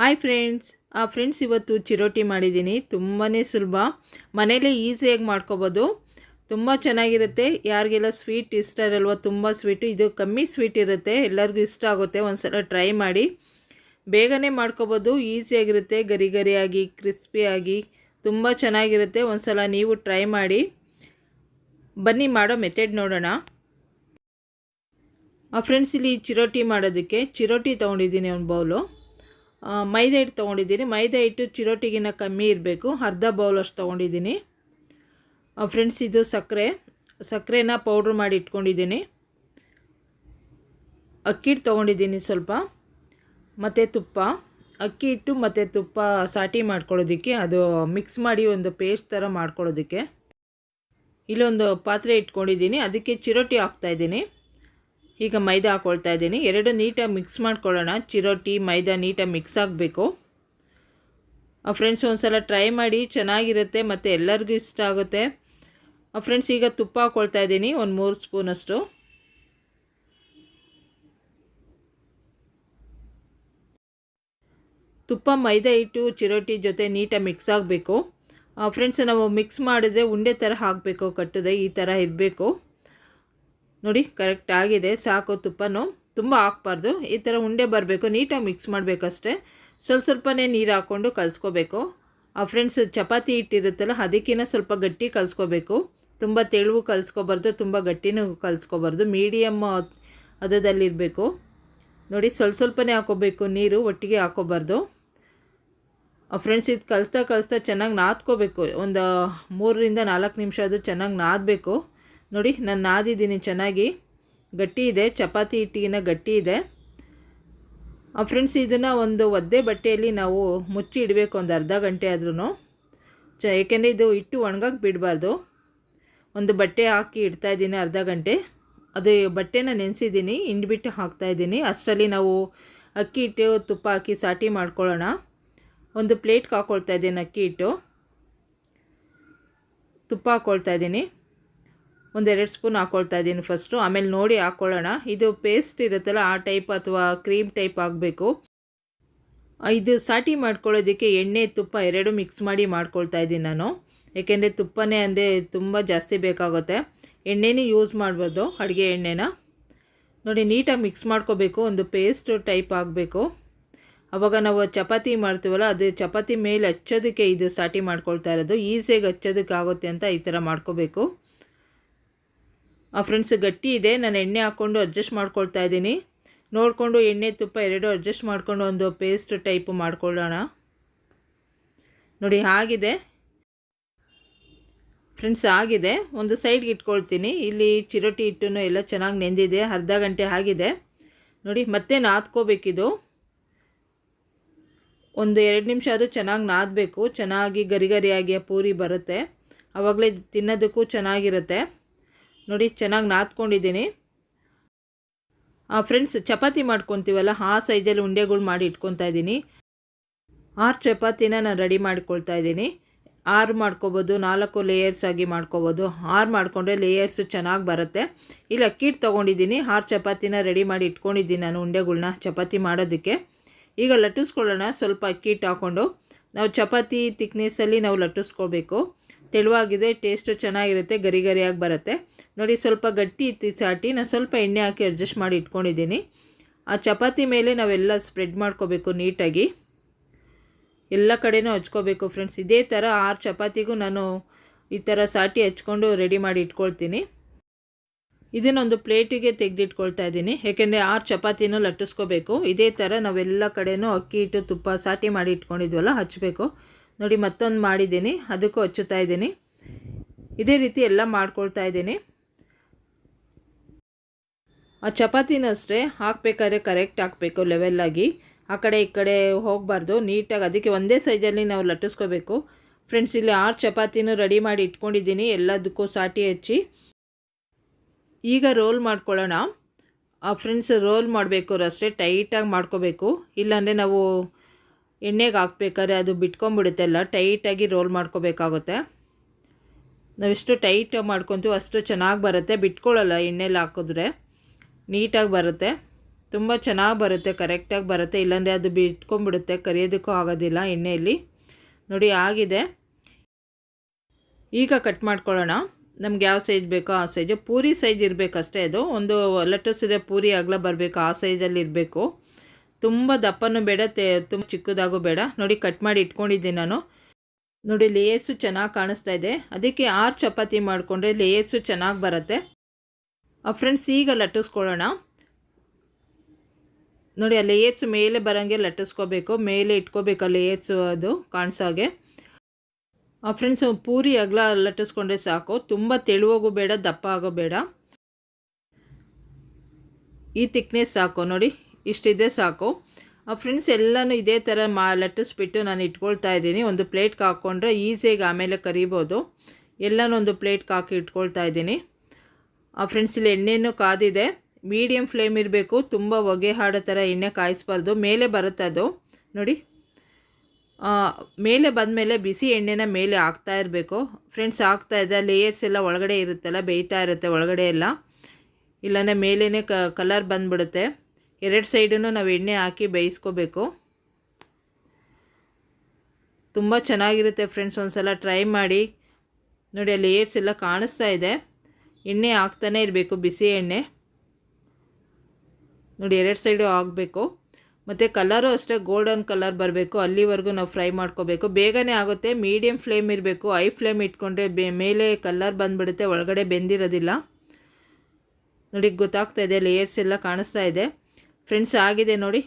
Hi friends ಆ friends ಇವತ್ತು ಚಿರೋಟಿ ಮಾಡಿದ್ದೀನಿ. ತುಂಬಾ ಸುಲಭ. ಮನೇಲೇ ಈಸಿಯಾಗಿ ಮಾಡ್ಕೊಬೋದು. ತುಂಬ ಚೆನ್ನಾಗಿರುತ್ತೆ. ಯಾರಿಗೆಲ್ಲ ಸ್ವೀಟ್ ಇಷ್ಟ ಇರಲ್ವ, ತುಂಬ ಸ್ವೀಟು ಇದು ಕಮ್ಮಿ ಸ್ವೀಟ್ ಇರುತ್ತೆ. ಎಲ್ಲರಿಗೂ ಇಷ್ಟ ಆಗುತ್ತೆ. ಒಂದು ಸಲ ಟ್ರೈ ಮಾಡಿ. ಬೇಗನೆ ಮಾಡ್ಕೋಬೋದು. ಈಸಿಯಾಗಿರುತ್ತೆ ಗರಿ ಗರಿಯಾಗಿ ಕ್ರಿಸ್ಪಿಯಾಗಿ ತುಂಬ ಚೆನ್ನಾಗಿರುತ್ತೆ. ಒಂದು ಸಲ ನೀವು ಟ್ರೈ ಮಾಡಿ. ಬನ್ನಿ, ಮಾಡೋ ಮೆಥಡ್ ನೋಡೋಣ. ಆ ಫ್ರೆಂಡ್ಸ್ ಇಲ್ಲಿ ಚಿರೋಟಿ ಮಾಡೋದಕ್ಕೆ ಚಿರೋಟಿ ತೊಗೊಂಡಿದ್ದೀನಿ ಒಂದು ಬೌಲು ಮೈದಾ ಹಿಟ್ಟು ತೊಗೊಂಡಿದ್ದೀನಿ. ಮೈದಾ ಹಿಟ್ಟು ಚಿರೋಟಿಗಿನ ಕಮ್ಮಿ ಇರಬೇಕು. ಅರ್ಧ ಬೌಲಷ್ಟು ತೊಗೊಂಡಿದ್ದೀನಿ. ಫ್ರೆಂಡ್ಸ್ ಇದು ಸಕ್ಕರೆ. ಸಕ್ಕರೆನ ಪೌಡ್ರ್ ಮಾಡಿ ಇಟ್ಕೊಂಡಿದ್ದೀನಿ. ಅಕ್ಕಿ ಹಿಟ್ಟು ತೊಗೊಂಡಿದ್ದೀನಿ ಸ್ವಲ್ಪ. ಮತ್ತು ತುಪ್ಪ. ಅಕ್ಕಿ ಹಿಟ್ಟು ಮತ್ತು ತುಪ್ಪ ಸಾಟಿ ಮಾಡ್ಕೊಳ್ಳೋದಕ್ಕೆ, ಅದು ಮಿಕ್ಸ್ ಮಾಡಿ ಒಂದು ಪೇಸ್ಟ್ ಥರ ಮಾಡ್ಕೊಳ್ಳೋದಕ್ಕೆ. ಇಲ್ಲೊಂದು ಪಾತ್ರೆ ಇಟ್ಕೊಂಡಿದ್ದೀನಿ. ಅದಕ್ಕೆ ಚಿರೋಟಿ ಹಾಕ್ತಾಯಿದ್ದೀನಿ ಈಗ ಮೈದಾ ಹಾಕ್ಕೊಳ್ತಾ ಇದ್ದೀನಿ. ಎರಡು ನೀಟಾಗಿ ಮಿಕ್ಸ್ ಮಾಡ್ಕೊಳ್ಳೋಣ. ಚಿರೋಟಿ ಮೈದಾ ನೀಟಾಗಿ ಮಿಕ್ಸ್ ಆಗಬೇಕು. ಫ್ರೆಂಡ್ಸ್ ಒಂದು ಸಲ ಟ್ರೈ ಮಾಡಿ, ಚೆನ್ನಾಗಿರುತ್ತೆ ಮತ್ತು ಎಲ್ಲರಿಗೂ ಇಷ್ಟ ಆಗುತ್ತೆ. ಫ್ರೆಂಡ್ಸ್ ಈಗ ತುಪ್ಪ ಹಾಕ್ಕೊಳ್ತಾ ಇದ್ದೀನಿ, ಒಂದು ಮೂರು ಸ್ಪೂನಷ್ಟು ತುಪ್ಪ, ಮೈದಾ ಹಿಟ್ಟು ಚಿರೋಟಿ ಜೊತೆ ನೀಟಾಗಿ ಮಿಕ್ಸ್ ಆಗಬೇಕು. ಫ್ರೆಂಡ್ಸ್ ನಾವು ಮಿಕ್ಸ್ ಮಾಡಿದ್ರೆ ಉಂಡೆ ಥರ ಹಾಕಬೇಕು, ಕಟ್ಟದೆ ಈ ಥರ ಇರಬೇಕು. ನೋಡಿ ಕರೆಕ್ಟ್ ಆಗಿದೆ. ಸಾಕು ತುಪ್ಪನೂ ತುಂಬ ಹಾಕ್ಬಾರ್ದು. ಈ ಥರ ಉಂಡೆ ಬರಬೇಕು, ನೀಟಾಗಿ ಮಿಕ್ಸ್ ಮಾಡಬೇಕಷ್ಟೇ. ಸ್ವಲ್ಪ ಸ್ವಲ್ಪನೇ ನೀರು ಹಾಕ್ಕೊಂಡು ಕಲಿಸ್ಕೋಬೇಕು. ಆ ಫ್ರೆಂಡ್ಸ್ ಚಪಾತಿ ಇಟ್ಟಿರುತ್ತಲ್ಲ ಅದಕ್ಕಿಂತ ಸ್ವಲ್ಪ ಗಟ್ಟಿ ಕಲಿಸ್ಕೋಬೇಕು. ತುಂಬ ತೆಳುವು ಕಲಿಸ್ಕೋಬಾರ್ದು, ತುಂಬ ಗಟ್ಟಿನೂ ಕಲಿಸ್ಕೋಬಾರ್ದು. ಮೀಡಿಯಮ್ ಅದದಲ್ಲಿರಬೇಕು ನೋಡಿ, ಸ್ವಲ್ಪ ಸ್ವಲ್ಪನೇ ಹಾಕೋಬೇಕು ನೀರು ಒಟ್ಟಿಗೆ ಹಾಕೋಬಾರ್ದು ಫ್ರೆಂಡ್ಸ್ ಇದು ಕಲಿಸ್ತಾ ಕಲಿಸ್ತಾ ಚೆನ್ನಾಗಿ ನಾದ್ಕೋಬೇಕು. ಒಂದು ಮೂರರಿಂದ ನಾಲ್ಕು ನಿಮಿಷ ಅದು ಚೆನ್ನಾಗಿ ನಾದಬೇಕು. ನೋಡಿ ನಾನು ನಾದಿದ್ದೀನಿ ಚೆನ್ನಾಗಿ ಗಟ್ಟಿ ಇದೆ, ಚಪಾತಿ ಹಿಟ್ಟಿಗಿನ ಗಟ್ಟಿ ಇದೆ. ಫ್ರೆಂಡ್ಸ್ ಇದನ್ನು ಒಂದು ಒದ್ದೆ ಬಟ್ಟೆಯಲ್ಲಿ ನಾವು ಮುಚ್ಚಿ ಇಡಬೇಕು, ಒಂದು ಅರ್ಧ ಗಂಟೆ ಆದ್ರೂ ಚ, ಏಕೆಂದರೆ ಇದು ಹಿಟ್ಟು ಒಣಗಕ್ಕೆ ಬಿಡಬಾರ್ದು. ಒಂದು ಬಟ್ಟೆ ಹಾಕಿ ಇಡ್ತಾಯಿದ್ದೀನಿ ಅರ್ಧ ಗಂಟೆ. ಅದು ಬಟ್ಟೆನ ನೆನೆಸಿದ್ದೀನಿ, ಹಿಂಡ್ಬಿಟ್ಟು ಹಾಕ್ತಾಯಿದ್ದೀನಿ ಅಷ್ಟರಲ್ಲಿ ನಾವು ಅಕ್ಕಿ ಹಿಟ್ಟು, ತುಪ್ಪ ಹಾಕಿ ಸಾಟಿ ಮಾಡ್ಕೊಳ್ಳೋಣ. ಒಂದು ಪ್ಲೇಟ್ಗೆ ಹಾಕ್ಕೊಳ್ತಾ ಇದ್ದೀನಿ ಅಕ್ಕಿ ಹಿಟ್ಟು. ತುಪ್ಪ ಹಾಕ್ಕೊಳ್ತಾ ಇದ್ದೀನಿ. ಒಂದೆರಡು ಸ್ಪೂನ್ ಹಾಕ್ಕೊಳ್ತಾ ಇದ್ದೀನಿ ಫಸ್ಟು ಆಮೇಲೆ ನೋಡಿ ಹಾಕ್ಕೊಳ್ಳೋಣ ಇದು ಪೇಸ್ಟ್ ಇರುತ್ತಲ್ಲ, ಆ ಟೈಪ್ ಅಥವಾ ಕ್ರೀಮ್ ಟೈಪ್ ಆಗಬೇಕು. ಇದು ಸಾಟಿ ಮಾಡ್ಕೊಳ್ಳೋದಕ್ಕೆ ಎಣ್ಣೆ, ತುಪ್ಪ ಎರಡು ಮಿಕ್ಸ್ ಮಾಡಿ ಮಾಡ್ಕೊಳ್ತಾ ಇದ್ದೀನಿ ನಾನು. ಏಕೆಂದರೆ ತುಪ್ಪನೇ ಅಂದರೆ ತುಂಬ ಜಾಸ್ತಿ ಬೇಕಾಗುತ್ತೆ. ಎಣ್ಣೆನೇ ಯೂಸ್ ಮಾಡ್ಬೋದು, ಅಡುಗೆ ಎಣ್ಣೆನ. ನೋಡಿ, ನೀಟಾಗಿ ಮಿಕ್ಸ್ ಮಾಡ್ಕೋಬೇಕು. ಒಂದು ಪೇಸ್ಟ್ ಟೈಪ್ ಆಗಬೇಕು. ಆವಾಗ ನಾವು ಚಪಾತಿ ಮಾಡ್ತೀವಲ್ಲ, ಅದು ಚಪಾತಿ ಮೇಲೆ ಹಚ್ಚೋದಕ್ಕೆ ಇದು ಸಾಟಿ ಮಾಡ್ಕೊಳ್ತಾ ಇರೋದು. ಈಸಿಯಾಗಿ ಹಚ್ಚೋದಕ್ಕೆ ಆಗುತ್ತೆ ಅಂತ ಈ ಥರ ಮಾಡ್ಕೋಬೇಕು. ಫ್ರೆಂಡ್ಸ್ ಗಟ್ಟಿ ಇದೆ, ನಾನು ಎಣ್ಣೆ ಹಾಕ್ಕೊಂಡು ಅಡ್ಜಸ್ಟ್ ಮಾಡ್ಕೊಳ್ತಾ ಇದ್ದೀನಿ. ನೋಡಿಕೊಂಡು ಎಣ್ಣೆ ತುಪ್ಪ ಎರಡು ಅಡ್ಜಸ್ಟ್ ಮಾಡಿಕೊಂಡು ಒಂದು ಪೇಸ್ಟ್ ಟೈಪ್ ಮಾಡ್ಕೊಳ್ಳೋಣ. ನೋಡಿ, ಆಗಿದೆ. ಫ್ರೆಂಡ್ಸ್, ಆಗಿದೆ. ಒಂದು ಸೈಡ್ಗೆ ಇಟ್ಕೊಳ್ತೀನಿ. ಇಲ್ಲಿ ಚಿರೋಟಿ ಹಿಟ್ಟು ಎಲ್ಲ ಚೆನ್ನಾಗಿ ನೆಂದಿದೆ. ಅರ್ಧ ಗಂಟೆ ಆಗಿದೆ. ನೋಡಿ, ಮತ್ತೆ ನಾದ್ಕೋಬೇಕಿದು. ಒಂದು ಎರಡು ನಿಮಿಷ ಅದು ಚೆನ್ನಾಗಿ ನಾದಬೇಕು. ಚೆನ್ನಾಗಿ ಗರಿಗರಿಯಾಗಿ ಪೂರಿ ಬರುತ್ತೆ. ಆವಾಗಲೇ ತಿನ್ನೋದಕ್ಕೂ ಚೆನ್ನಾಗಿರುತ್ತೆ. ನೋಡಿ, ಚೆನ್ನಾಗಿ ನಾದ್ಕೊಂಡಿದ್ದೀನಿ. ಫ್ರೆಂಡ್ಸ್ ಚಪಾತಿ ಮಾಡ್ಕೊತೀವಲ್ಲ, ಆ ಸೈಜಲ್ಲಿ ಉಂಡೆಗಳು ಮಾಡಿ ಇಟ್ಕೊತಾ ಇದ್ದೀನಿ. ಆರು ಚಪಾತಿನ ನಾನು ರೆಡಿ ಮಾಡ್ಕೊಳ್ತಾ ಇದ್ದೀನಿ. ಆರು ಮಾಡ್ಕೊಬೋದು, ನಾಲ್ಕು ಲೇಯರ್ಸ್ ಆಗಿ ಮಾಡ್ಕೊಬೋದು. ಆರು ಮಾಡಿಕೊಂಡ್ರೆ ಲೇಯರ್ಸು ಚೆನ್ನಾಗಿ ಬರುತ್ತೆ. ಇಲ್ಲಿ ಅಕ್ಕಿ ಹಿಟ್ಟು ತೊಗೊಂಡಿದ್ದೀನಿ, ಆರು ಚಪಾತಿನ ರೆಡಿ ಮಾಡಿ ಇಟ್ಕೊಂಡಿದ್ದೀನಿ ನಾನು ಉಂಡೆಗಳನ್ನ ಚಪಾತಿ ಮಾಡೋದಕ್ಕೆ. ಈಗ ಲಟ್ಟಿಸ್ಕೊಳ್ಳೋಣ, ಸ್ವಲ್ಪ ಅಕ್ಕಿ ಹಿಟ್ಟು ಹಾಕ್ಕೊಂಡು ನಾವು ಚಪಾತಿ ತಿಕ್ನೆಸ್ಸಲ್ಲಿ ನಾವು ಲಟ್ಟಿಸ್ಕೊಳ್ಬೇಕು ತೆಳುವಾಗಿದೆ ಟೇಸ್ಟು ಚೆನ್ನಾಗಿರುತ್ತೆ ಗರಿ ಗರಿಯಾಗಿ ಬರುತ್ತೆ. ನೋಡಿ, ಸ್ವಲ್ಪ ಗಟ್ಟಿ ಇತ್ತು ಚಾಟಿ, ನಾನು ಸ್ವಲ್ಪ ಎಣ್ಣೆ ಹಾಕಿ ಅಡ್ಜಸ್ಟ್ ಮಾಡಿ ಇಟ್ಕೊಂಡಿದ್ದೀನಿ. ಆ ಚಪಾತಿ ಮೇಲೆ ನಾವೆಲ್ಲ ಸ್ಪ್ರೆಡ್ ಮಾಡ್ಕೋಬೇಕು ನೀಟಾಗಿ. ಎಲ್ಲ ಕಡೆನೂ ಹಚ್ಕೋಬೇಕು ಫ್ರೆಂಡ್ಸ್ ಇದೇ ಥರ ಆರು ಚಪಾತಿಗೂ ನಾನು ಈ ಥರ ಸಾಟಿ ಹಚ್ಕೊಂಡು ರೆಡಿ ಮಾಡಿ ಇಟ್ಕೊಳ್ತೀನಿ. ಇದನ್ನೊಂದು ಪ್ಲೇಟಿಗೆ ತೆಗೆದಿಟ್ಕೊಳ್ತಾ ಇದ್ದೀನಿ. ಏಕೆಂದರೆ ಆರು ಚಪಾತಿನೂ ಲಟ್ಟಿಸ್ಕೋಬೇಕು. ಇದೇ ಥರ ನಾವೆಲ್ಲ ಕಡೆನೂ ಅಕ್ಕಿ ಹಿಟ್ಟು ತುಪ್ಪ ಸಾಟಿ ಮಾಡಿ ಇಟ್ಕೊಂಡಿದ್ವಲ್ಲ ಹಚ್ಚಬೇಕು ನೋಡಿ ಮತ್ತೊಂದು ಮಾಡಿದ್ದೀನಿ, ಅದಕ್ಕೂ ಹಚ್ಚುತ್ತಾ ಇದ್ದೀನಿ. ಇದೇ ರೀತಿ ಎಲ್ಲ ಮಾಡ್ಕೊಳ್ತಾ ಇದ್ದೀನಿ. ಆ ಚಪಾತಿನ ಅಷ್ಟೇ ಹಾಕಬೇಕಾದ್ರೆ ಕರೆಕ್ಟ್ ಹಾಕಬೇಕು ಲೆವೆಲ್ಲಾಗಿ ಆ ಕಡೆ ಈ ಕಡೆ ಹೋಗಬಾರ್ದು, ನೀಟಾಗಿ ಅದಕ್ಕೆ ಒಂದೇ ಸೈಜಲ್ಲಿ ನಾವು ಲಟ್ಟಿಸ್ಕೋಬೇಕು. ಫ್ರೆಂಡ್ಸ್ ಇಲ್ಲಿ ಆರು ಚಪಾತಿನೂ ರೆಡಿ ಮಾಡಿ ಇಟ್ಕೊಂಡಿದ್ದೀನಿ, ಎಲ್ಲದಕ್ಕೂ ಸಾಟಿ ಹಚ್ಚಿ. ಈಗ ರೋಲ್ ಮಾಡ್ಕೊಳ್ಳೋಣ. ಆ ಫ್ರೆಂಡ್ಸ್ ರೋಲ್ ಮಾಡಬೇಕು, ಅಷ್ಟೇ ಟೈಟಾಗಿ ಮಾಡ್ಕೋಬೇಕು. ಇಲ್ಲಾಂದರೆ ನಾವು ಎಣ್ಣೆಗೆ ಹಾಕ್ಬೇಕಾದ್ರೆ ಅದು ಬಿಟ್ಕೊಂಬಿಡುತ್ತೆ ಎಲ್ಲ ಟೈಟಾಗಿ ರೋಲ್ ಮಾಡ್ಕೋಬೇಕಾಗುತ್ತೆ. ನಾವೆಷ್ಟು ಟೈಟ್ ಮಾಡ್ಕೊತೀವೋ ಅಷ್ಟು ಚೆನ್ನಾಗಿ ಬರುತ್ತೆ. ಬಿಟ್ಕೊಳ್ಳಲ್ಲ ಎಣ್ಣೆಲಿ ಹಾಕಿದ್ರೆ. ನೀಟಾಗಿ ಬರುತ್ತೆ. ತುಂಬ ಚೆನ್ನಾಗಿ ಬರುತ್ತೆ, ಕರೆಕ್ಟಾಗಿ ಬರುತ್ತೆ. ಇಲ್ಲಾಂದರೆ ಅದು ಬಿಟ್ಕೊಂಡ್ಬಿಡುತ್ತೆ. ಕರಿಯೋದಕ್ಕೂ ಆಗೋದಿಲ್ಲ ಎಣ್ಣೆಯಲ್ಲಿ. ನೋಡಿ, ಆಗಿದೆ. ಈಗ ಕಟ್ ಮಾಡ್ಕೊಳ್ಳೋಣ. ನಮ್ಗೆ ಯಾವ ಸೈಜ್ ಬೇಕೋ ಆ ಸೈಜು. ಪೂರಿ ಸೈಜ್ ಇರಬೇಕಷ್ಟೇ ಅದು. ಒಂದು ಲಟ್ಟಸ್ ಇದೆ ಪೂರಿ ಆಗಲ ಬರಬೇಕು. ಆ ಸೈಜಲ್ಲಿ ಇರಬೇಕು. ತುಂಬ ದಪ್ಪನೂ ಬೇಡ, ತೇ, ತುಂಬ ಚಿಕ್ಕದಾಗೂ ಬೇಡ. ನೋಡಿ ಕಟ್ ಮಾಡಿ ಇಟ್ಕೊಂಡಿದ್ದೀನಿ ನಾನು. ನೋಡಿ, ಲೇಯರ್ಸು ಚೆನ್ನಾಗಿ ಕಾಣಿಸ್ತಾ ಇದೆ. ಅದಕ್ಕೆ ಆರು ಚಪಾತಿ ಮಾಡಿಕೊಂಡ್ರೆ ಲೇಯರ್ಸು ಚೆನ್ನಾಗಿ ಬರುತ್ತೆ. ಫ್ರೆಂಡ್ಸ್, ಈಗ ಲಟ್ಟಿಸ್ಕೊಳ್ಳೋಣ. ನೋಡಿ, ಆ ಲೇಯರ್ಸ್ ಮೇಲೆ ಬರೋಂಗೆ ಲಟ್ಟಿಸ್ಕೋಬೇಕು. ಮೇಲೆ ಇಟ್ಕೋಬೇಕು ಆ ಲೇಯರ್ಸು ಅದು ಕಾಣಿಸೋಗೆ. ಫ್ರೆಂಡ್ಸ್, ಪೂರಿ ಅಗಲ ಲಟ್ಟಿಸ್ಕೊಂಡ್ರೆ ಸಾಕು. ತುಂಬ ತೆಳುವಾಗೂ ಬೇಡ, ದಪ್ಪ ಆಗೋ ಬೇಡ. ಈ ತಿಕ್ನೆಸ್ ಸಾಕು, ನೋಡಿ. ಇಷ್ಟಿದೆ ಸಾಕು. ಫ್ರೆಂಡ್ಸ್ ಎಲ್ಲನೂ ಇದೇ ಥರ ಮಾ ಲಟ್ಟಿಸ್ಬಿಟ್ಟು ನಾನು ಇಟ್ಕೊಳ್ತಾ ಇದ್ದೀನಿ. ಒಂದು ಪ್ಲೇಟ್ಗೆ ಹಾಕ್ಕೊಂಡ್ರೆ ಈಸಿಯಾಗಿ ಆಮೇಲೆ ಕರಿಬೋದು. ಎಲ್ಲನೂ ಒಂದು ಪ್ಲೇಟ್ಗೆ ಹಾಕಿ ಇಟ್ಕೊಳ್ತಾ ಇದ್ದೀನಿ. ಫ್ರೆಂಡ್ಸ್ ಇಲ್ಲಿ ಎಣ್ಣೆನೂ ಕಾದಿದೆ. ಮೀಡಿಯಮ್ ಫ್ಲೇಮ್ ಇರಬೇಕು. ತುಂಬ ಹೊಗೆ ಹಾಡೋ ಥರ ಎಣ್ಣೆ ಕಾಯಿಸ್ಬಾರ್ದು. ಮೇಲೆ ಬರುತ್ತೆ ಅದು. ನೋಡಿ. ಮೇಲೆ ಬಂದಮೇಲೆ ಬಿಸಿ ಎಣ್ಣೆನ ಮೇಲೆ ಹಾಕ್ತಾ ಇರಬೇಕು. ಫ್ರೆಂಡ್ಸ್ ಹಾಕ್ತಾ ಇದೆ. ಲೇಯರ್ಸ್ ಎಲ್ಲ ಒಳಗಡೆ ಇರುತ್ತಲ್ಲ, ಬೇಯ್ತಾ ಇರುತ್ತೆ ಒಳಗಡೆ ಎಲ್ಲ. ಇಲ್ಲಾಂದರೆ ಮೇಲೇ ಕಲರ್ ಬಂದುಬಿಡುತ್ತೆ. ಎರಡು ಸೈಡನ್ನು ನಾವು ಎಣ್ಣೆ ಹಾಕಿ ಬೇಯಿಸ್ಕೋಬೇಕು. ತುಂಬ ಚೆನ್ನಾಗಿರುತ್ತೆ ಫ್ರೆಂಡ್ಸ್ ಒಂದು ಸಲ ಟ್ರೈ ಮಾಡಿ. ನೋಡಿ, ಅಲ್ಲಿ ಲೇಯರ್ಸ್ ಎಲ್ಲ ಕಾಣಿಸ್ತಾ ಇದೆ. ಎಣ್ಣೆ ಹಾಕ್ತಾನೆ ಇರಬೇಕು, ಬಿಸಿ ಎಣ್ಣೆ. ನೋಡಿ, ಎರಡು ಸೈಡು ಆಗಬೇಕು. ಮತ್ತು ಕಲರು ಅಷ್ಟೇ, ಗೋಲ್ಡನ್ ಕಲರ್ ಬರಬೇಕು. ಅಲ್ಲಿವರೆಗೂ ನಾವು ಫ್ರೈ ಮಾಡ್ಕೋಬೇಕು. ಬೇಗನೆ ಆಗುತ್ತೆ ಮೀಡಿಯಮ್ ಫ್ಲೇಮ್ ಇರಬೇಕು. ಹೈ ಫ್ಲೇಮ್ ಇಟ್ಕೊಂಡ್ರೆ ಮೇಲೆ ಕಲರ್ ಬಂದುಬಿಡುತ್ತೆ, ಒಳಗಡೆ ಬೆಂದಿರೋದಿಲ್ಲ. ನೋಡಿ, ಗೊತ್ತಾಗ್ತಾ ಇದೆ ಲೇಯರ್ಸ್ ಎಲ್ಲ ಕಾಣಿಸ್ತಾ ಇದೆ. ಫ್ರೆಂಡ್ಸ್, ಆಗಿದೆ ನೋಡಿ.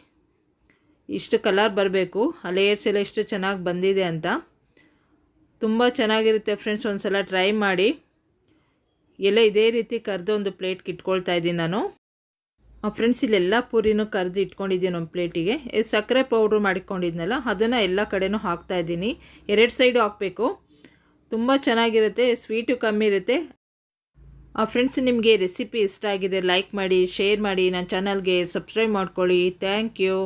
ಇಷ್ಟು ಕಲರ್ ಬರಬೇಕು. ಆ ಲೇಯರ್ಸ್ ಎಲ್ಲ ಎಷ್ಟು ಚೆನ್ನಾಗಿ ಬಂದಿದೆ ಅಂತ. ತುಂಬ ಚೆನ್ನಾಗಿರುತ್ತೆ ಫ್ರೆಂಡ್ಸ್ ಒಂದು ಸಲ ಟ್ರೈ ಮಾಡಿ. ಎಲ್ಲ ಇದೇ ರೀತಿ ಕರೆದು ಒಂದು ಪ್ಲೇಟ್ಗೆ ಇಟ್ಕೊಳ್ತಾ ಇದ್ದೀನಿ ನಾನು. ಫ್ರೆಂಡ್ಸ್, ಇಲ್ಲೆಲ್ಲ ಪೂರಿನೂ ಕರೆದು ಇಟ್ಕೊಂಡಿದ್ದೀನಿ ಒಂದು ಪ್ಲೇಟಿಗೆ ಸಕ್ಕರೆ ಪೌಡ್ರ್ ಮಾಡಿಕೊಂಡಿದ್ನಲ್ಲ ಅದನ್ನು ಎಲ್ಲ ಕಡೆನೂ ಹಾಕ್ತಾ ಇದ್ದೀನಿ. ಎರಡು ಸೈಡು ಹಾಕಬೇಕು. ತುಂಬ ಚೆನ್ನಾಗಿರುತ್ತೆ ಸ್ವೀಟು ಕಮ್ಮಿ ಇರುತ್ತೆ. ಫ್ರೆಂಡ್ಸ್ ನಿಮಗೆ ರೆಸಿಪಿ ಇಷ್ಟ ಆಗಿದೆ ಲೈಕ್ ಮಾಡಿ ಶೇರ್ ಮಾಡಿ, ನನ್ನ ಚಾನಲ್ಗೆ ಸಬ್ಸ್ಕ್ರೈಬ್ ಮಾಡ್ಕೊಳ್ಳಿ. Thank you